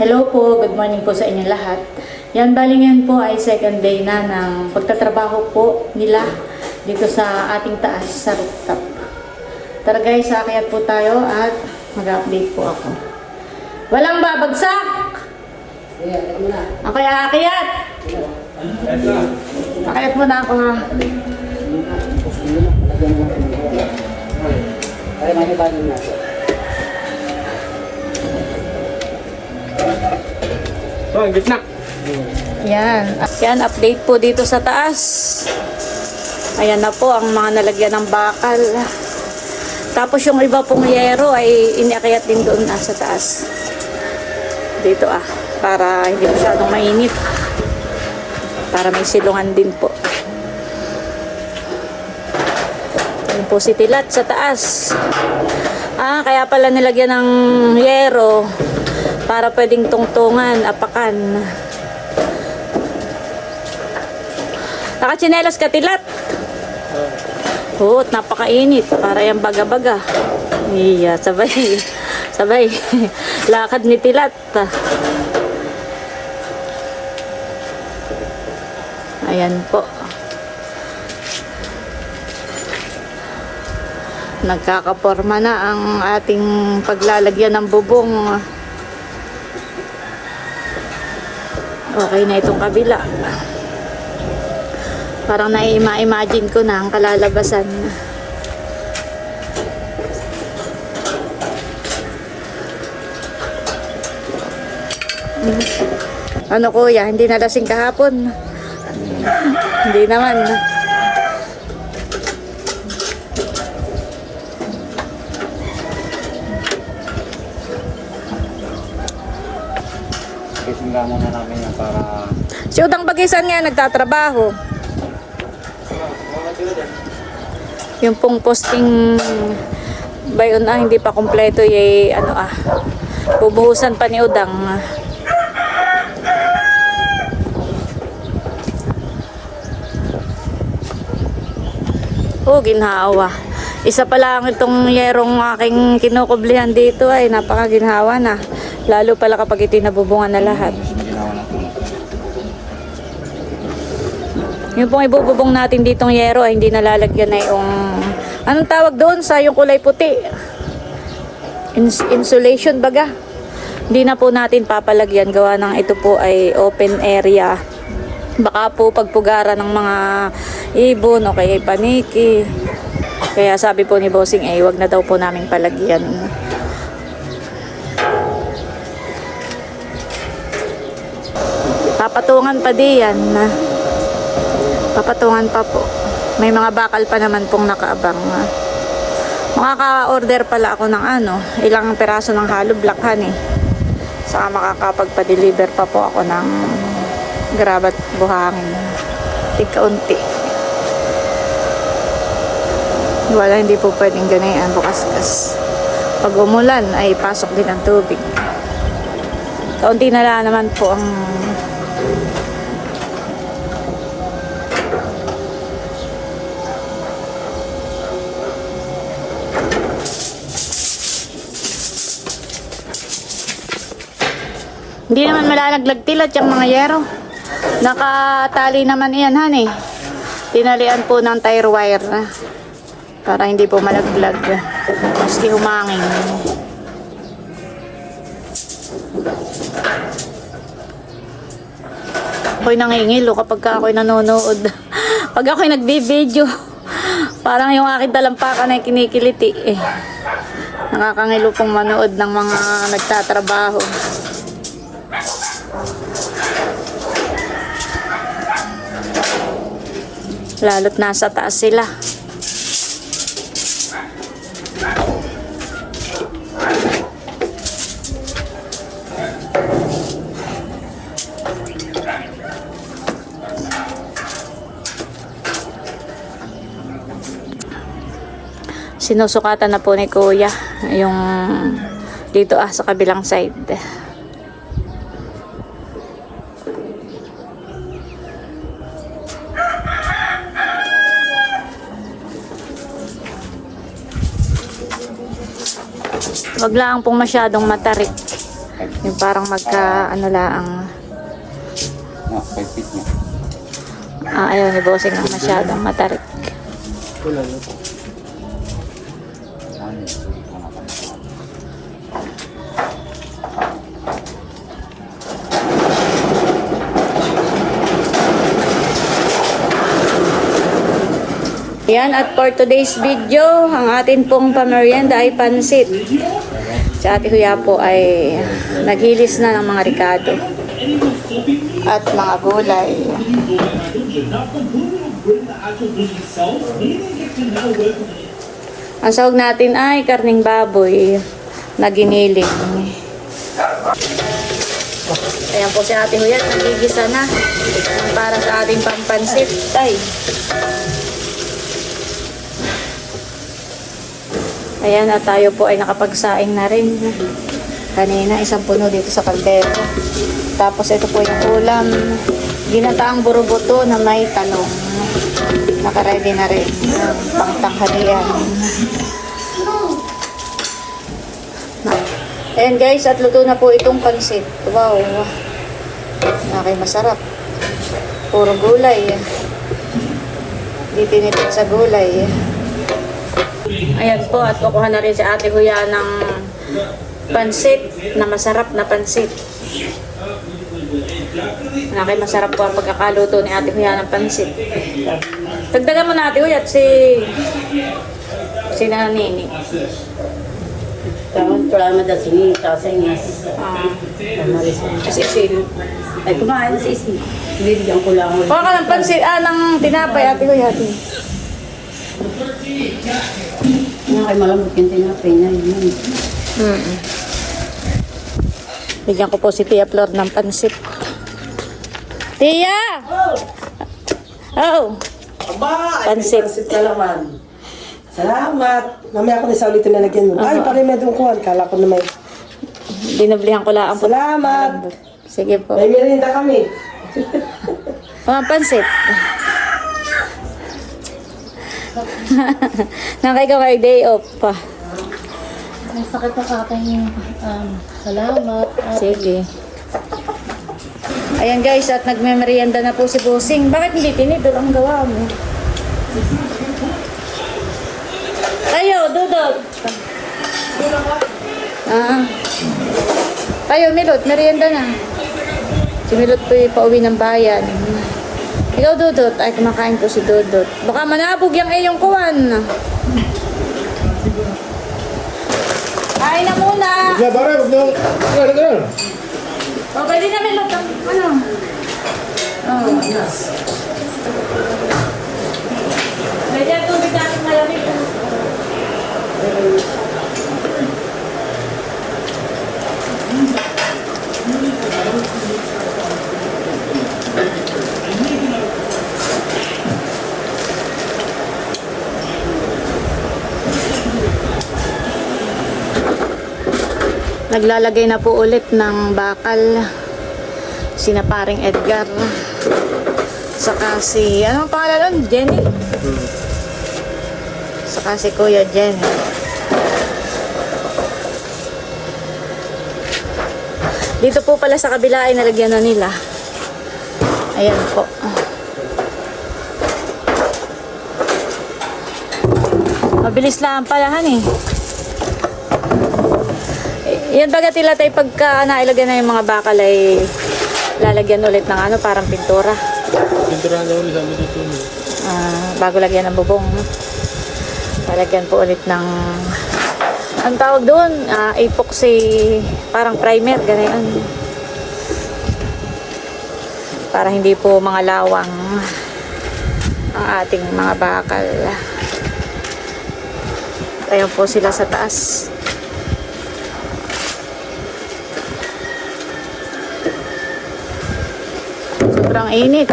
Hello po, good morning po sa inyo lahat. Yan, bali ngayon po ay second day na ng pagtatrabaho po nila dito sa ating taas sa rooftop. Tara guys, akayat po tayo at mag-update po ako. Walang babagsak! Ako kaya akayat! Akayat muna ako ha. Ay, may din natin. So, ang. Yan. Yan, update po dito sa taas. Ayan na po ang mga nalagyan ng bakal. Tapos yung iba pong yero ay iniakyat din doon na sa taas. Dito ah, para hindi masyadong mainit. Para may silungan din po. Yan po si Tilat sa taas. Ah, kaya pala nilagyan ng yero para pwedeng tungtungan, apakan. Nakachinelas ka, Tilat. Oo, at napakainit. Para yung baga-baga. Iya, sabay. Sabay. Lakad ni Tilat. Ayan po. Nagkakaporma na ang ating paglalagyan ng bubong. Okay na itong kabila. Parang na-imagine ko na ang kalalabasan. Ano kuya, hindi nalasing kahapon? hindi naman. Kisingga muna namin para... Si Udang Bagisan nga nagtatrabaho. Yung pong posting ba yun ah, hindi pa kompleto yung ano ah, bubuhusan pa ni Udang. Oh, ginhawa. Isa pa lang itong yerong aking kinukublihan dito ay napakaginhawa na. Lalo pala kapag ito nabubungan na lahat. Ginawa natin. Yung pong ibububong natin ditong yero ay hindi nalalagyan na yung anong tawag doon sa yung kulay puti? Ins- insulation baga. Hindi na po natin papalagyan gawa ng ito po ay open area. Baka po pagpugara ng mga ibon o kaya paniki. Kaya sabi po ni Bossing ay wag na daw po namin palagyan. Papatungan pa diyan na. Papatungan pa po. May mga bakal pa naman pong nakaabang. Makaka-order pala ako ng ano, ilang peraso ng hollow block honey. Saka makakapagpa-deliver pa po ako ng grabat buhangin. Tigkaunti. Wala, hindi po pwedeng ganyan bukas-kas. Pag umulan, ay pasok din ang tubig. Kaunti na lang naman po ang Hindi naman malalaglag tilat yung mga yero. Nakatali naman iyan, han eh. Tinalian po ng tire wire. Para hindi po malaglag. Maski humangin. Ako'y nangingilo kapag ka ako'y nanonood. Pag ako'y nagbi-video, parang yung aking talampakan ay kinikiliti eh. Nakakangilo pong manood ng mga nagtatrabaho. Lalo't nasa taas sila. Sinusukatan na po ni Kuya yung dito ah sa kabilang side. Wag lang pong masyadong matarik. Yung parang magka, ano laang, Mga 5 feet ah, ayaw ni Bossing ang masyadong matarik. Yan, at for today's video, ang atin pong pamerienda ay pansit. Si Ate Huya po ay naghilis na ng mga ricado. At mga gulay. Ang sahog natin ay karning baboy na giniling. Ayan po si Ate Huya, nagigisa na para sa ating pampansit. Tay. Ayan, at tayo po ay nakapagsaing na rin. Kanina, isang puno dito sa kaldero. Tapos ito po yung ulam. Ginataang burubuto na may talong. Nakaready na rin. ang Pangtanghalian. Ayan guys, at luto na po itong pansit. Wow. Nakay masarap. Puro gulay. Di tinipid sa gulay. Ayan po, at kukuha na rin si Ate Huya ng pansit na masarap na pansit. Nakay masarap po ang pagkakaluto ni Ate Huya ng pansit. Dagdagan mo na Ate Huya at si si Nanini. Kamu tulad mo daw sini, tapos ay ngas. Ah, Kamaris mo. si Sil. Ay, kumain na si Isi. Bibigyan ko lang. Kuha ka ng pansit, ah, ng tinapay Ate Huya. Ate. Ano kay malambot yung tinapay na yun. Mm. Bigyan ko po si Tia Flor ng pansit. Tia! Oh! Aba, ay Pansit. pansit na naman. Salamat. Mamaya ko na sa ulitin na lagyan mo. Ay, pare may doon kuhan. Kala ko na may... Binablihan ko lang po. Salamat. Sige po. May merienda kami. Mga pansit. Nakay ka kay day off pa. May sakit na aking um, salamat. Sige. Ayan guys, at nagme-merienda na po si Busing. Bakit hindi tinidor ang gawa mo? Tayo, dudot. Ah. Tayo, Milot, merienda na. Si Milot po yung pauwi ng bayan. Ikaw, Dudot. Ay, kumakain po si Dudot. Baka manabog yung iyong kuwan. Kain na muna. Ya, pare, huwag niyo. Ganun, ganun. O, pwede na Milot. Ano? Oh. Ang tubig natin malamig. Naglalagay na po ulit ng bakal sina paring Edgar. Saka si, ano ang pangalan nun? Jenny? Saka si Kuya Jenny. Dito po pala sa kabila ay nalagyan na nila. Ayan po. Mabilis lang palahan eh. Yan baga tila tayo pagka nailagyan na yung mga bakal ay lalagyan ulit ng ano parang pintura. Pinturahan niya ulit sabi dito. Ah, bago lagyan ng bubong. no? Lalagyan po ulit ng ang tawag doon, ah, epoxy, parang primer, ganyan. Para hindi po mga lawang ang ating mga bakal. Ayan po sila sa taas. Sobrang init.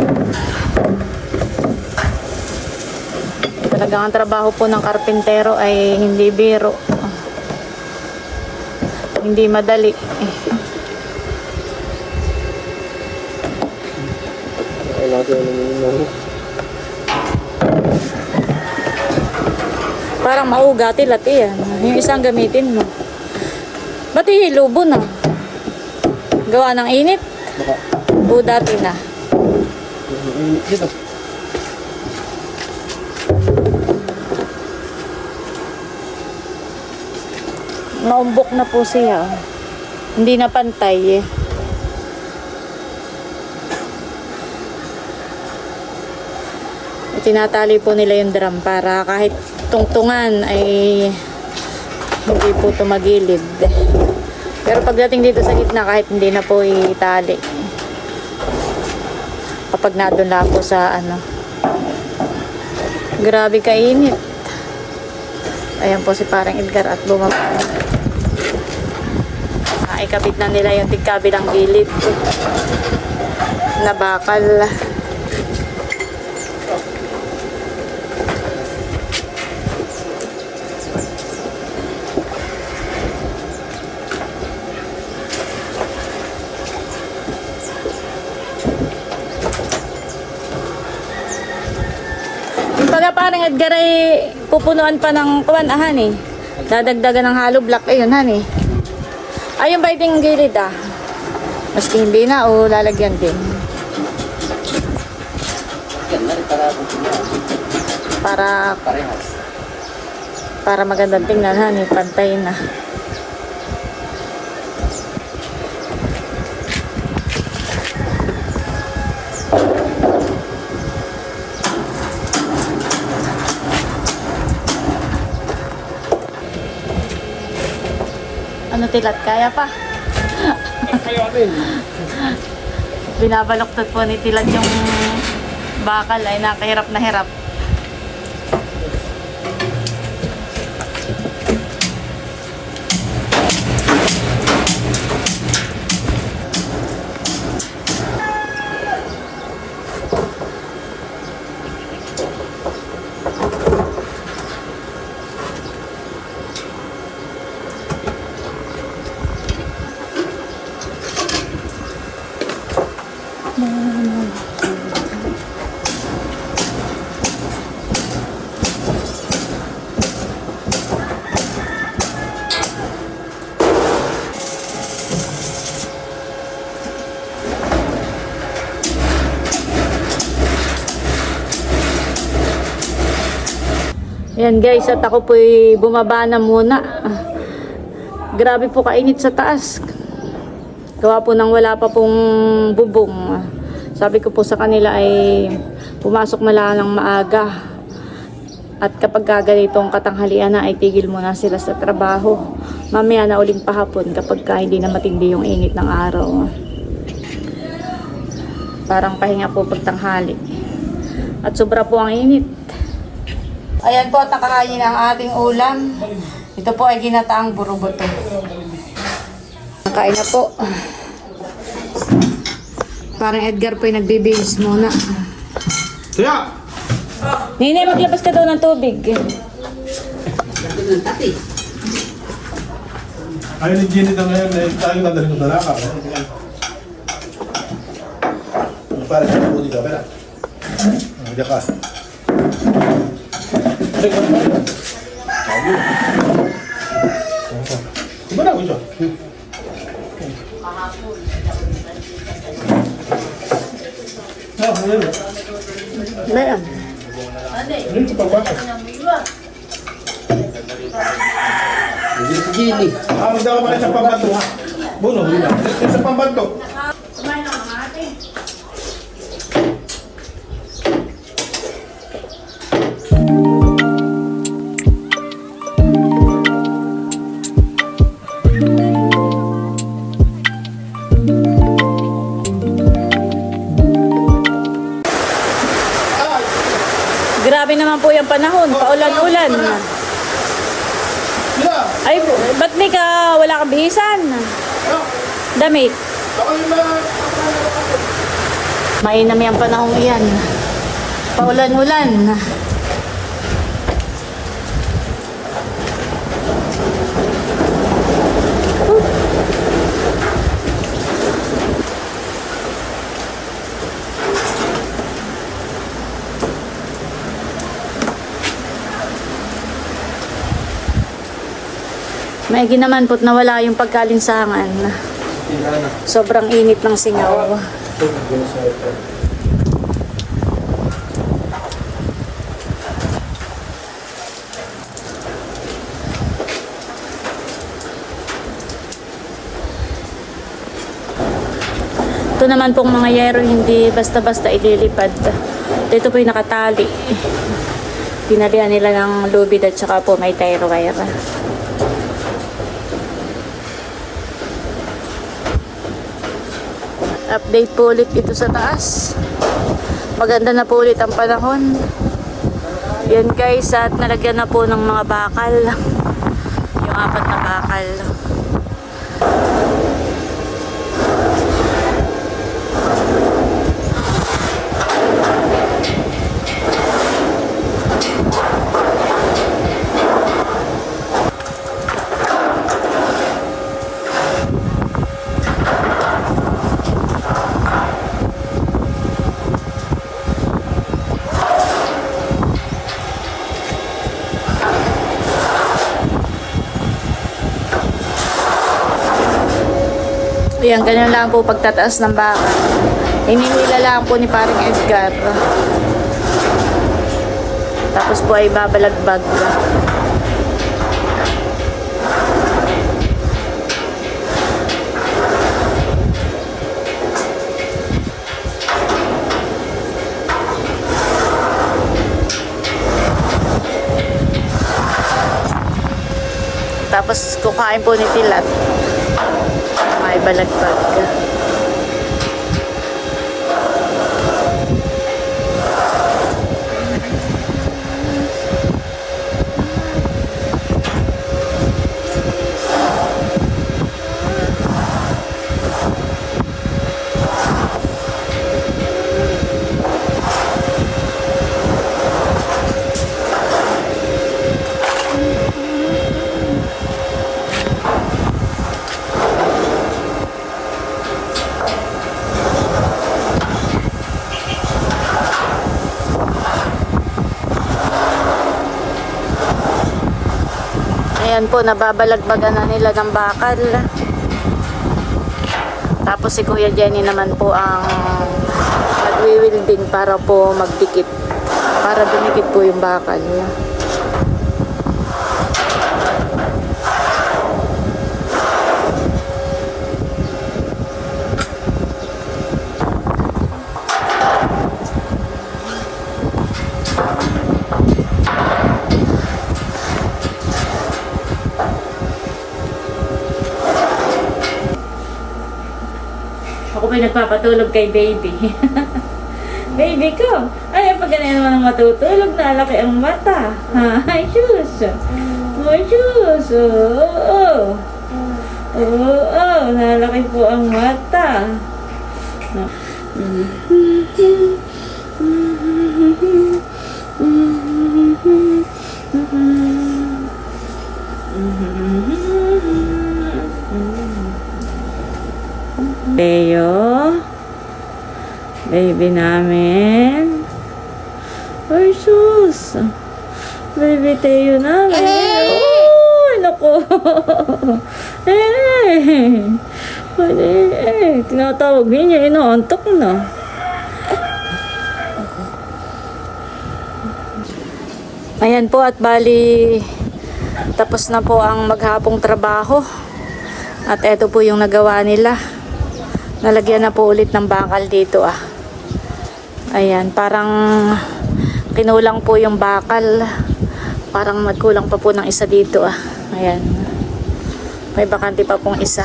Talagang ang trabaho po ng karpintero ay hindi biro. Hindi madali. Parang maugati lati yan. Yung isang gamitin mo. Ba't ihilubo na? Gawa ng init. Baka. O dati na. Dito. Naumbok na po siya. Hindi na pantay eh. Tinatali po nila yung drum para kahit tungtungan ay hindi po tumagilid. Pero pagdating dito sa gitna kahit hindi na po itali. Kapag nadun lang po sa ano. Grabe kainit. Ayan po si parang Edgar at bumaba. Ah, ikabit na nila yung tigkabilang gilid. Na bakal. Yung pagka parang Edgar ay pupunuan pa ng kuwan ahan eh. Dadagdagan ng hollow block. Ayun han eh. Ayun ba yung gilid ah? Maski hindi na o lalagyan din. Para para magandang tingnan han eh. Pantay na. Tilat? Kaya pa? Binabaloktot po ni Tilat yung bakal ay nakahirap na hirap. Yan guys, at ako po bumaba na muna. Grabe po kainit sa taas. Gawa po nang wala pa pong bubong. Sabi ko po sa kanila ay pumasok na lang ng maaga. At kapag gaganitong katanghalian na ay tigil muna sila sa trabaho. Mamaya na uling pahapon kapag ka hindi na matindi yung init ng araw. Parang pahinga po pagtanghali. At sobra po ang init. Ayan po, nakakain ang ating ulam. Ito po ay ginataang buruboto. Nakain na po. Parang Edgar po ay nagbibihis muna. Kaya! Nene, maglabas ka daw ng tubig. Ayaw ni Jenny na ngayon eh, tayo nadaling ko talaka. Para sa po dito, pera. Hindi ka. Ay, ano ba yan? Sabi. Diba na ako siya? Ah, ano yun? Bayan. Ano yung pagbakas? Hindi si Jenny. Ah, magdaka pa kayo sa pambanto ha. Buno, hindi na. Yung sa pambanto. Grabe naman po yung panahon. Paulan-ulan. Ay, ba't may ka, wala kang bihisan? Damit. Mainam yung panahon iyan. Paulan-ulan. Maigi naman po't nawala yung pagkalinsangan. Sobrang init ng singaw. Ito naman pong mga yero hindi basta-basta ililipad. Ito po yung nakatali. Tinalihan nila ng lubid at saka po may tire wire. Update po ulit dito sa taas. Maganda na po ulit ang panahon. Yan guys, at nalagyan na po ng mga bakal. Yung apat na bakal. Ayan, ganyan lang po pagtataas ng baka. Hininila lang po ni paring Edgar. Tapos po ay babalagbag. Tapos kukain po ni Tilat. May Ayan po, nababalagbagan na nila ng bakal. Tapos si Kuya Jenny naman po ang nagwi-welding para po magdikit. Para dumikit po yung bakal. Ako po'y nagpapatulog kay baby. baby ko, ay pag ganyan naman matutulog, nalaki ang mata. Ha? Ay, shoes. Ay, shoes. Oo, oo. Oo, oo. Nalaki po ang mata. Leo. Baby namin. Ay, sus. Baby Teo namin. Ay, naku. eh. Ay, eh. Tinatawag niya. Inaantok na. Ayan po at bali tapos na po ang maghapong trabaho. At eto po yung nagawa nila. Nalagyan na po ulit ng bakal dito ah. Ayan, parang kinulang po yung bakal. Parang magkulang pa po ng isa dito ah. Ayan. May bakante pa pong isa.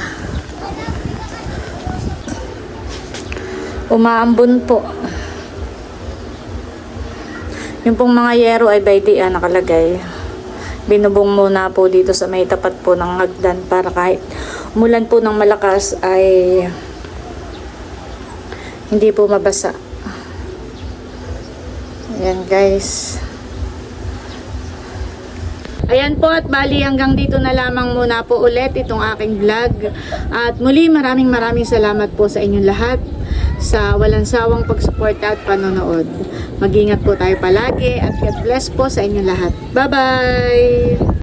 Umaambon po. Yung pong mga yero ay by day ah, nakalagay. Binubong muna po dito sa may tapat po ng hagdan para kahit umulan po ng malakas ay hindi po mabasa. Ayan guys. Ayan po at bali hanggang dito na lamang muna po ulit itong aking vlog. At muli maraming maraming salamat po sa inyong lahat sa walang sawang pagsuporta at panonood. Mag-ingat po tayo palagi at God bless po sa inyong lahat. Bye-bye!